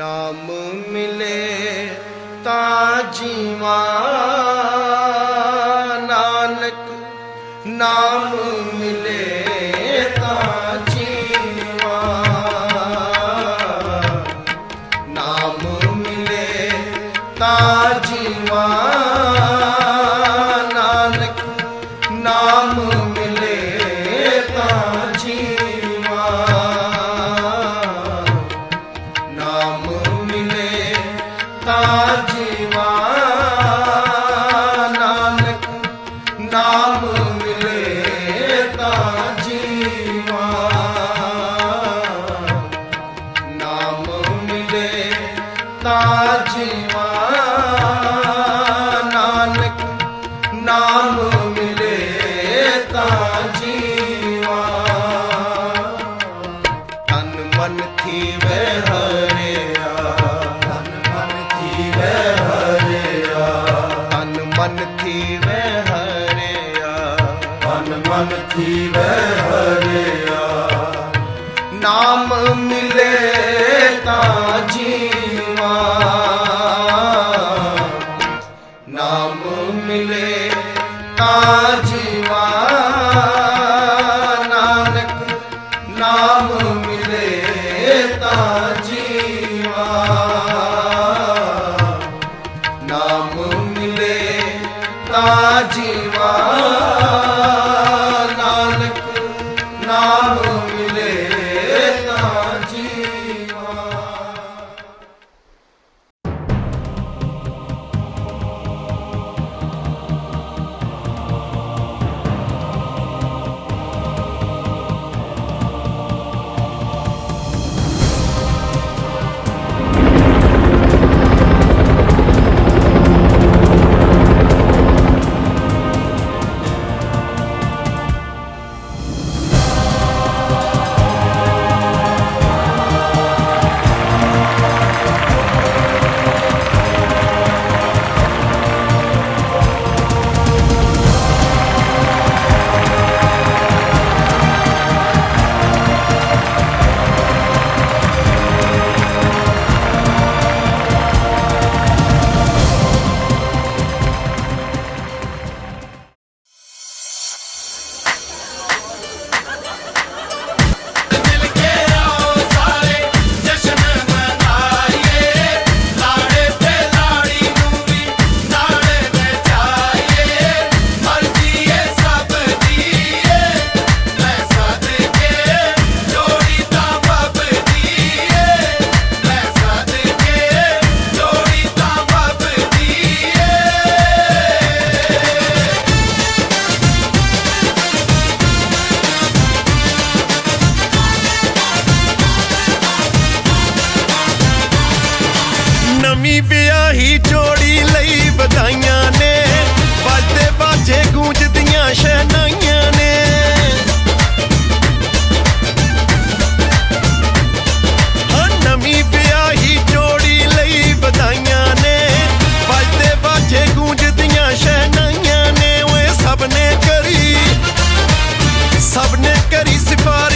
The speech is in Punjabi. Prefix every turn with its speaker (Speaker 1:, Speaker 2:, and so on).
Speaker 1: ਨਾਮ ਮਿਲੇ ਤਾਂ ਜੀਵਾ ਨਾਨਕ ਨਾਮ ਮਿਲੇ ਤਾਂ ਜੀਵਾ ਮਿਲੇ ਤਾਂ ਜੀਵਾ ਨਾਨਕ ਨਾਮ ਮਨ ਥੀਵੇ ਹਰਿਆ ਮਨ ਥੀਵੇ ਹਰਿਆ ਤਨ ਮਨ ਥੀਵੇ ਹਰਿਆ
Speaker 2: ਤਨ ਮਨ ਥੀਵੇ
Speaker 1: ਮਿਲੇ ਤਾਂ ਜੀਵਾ
Speaker 3: Çakkari sipariş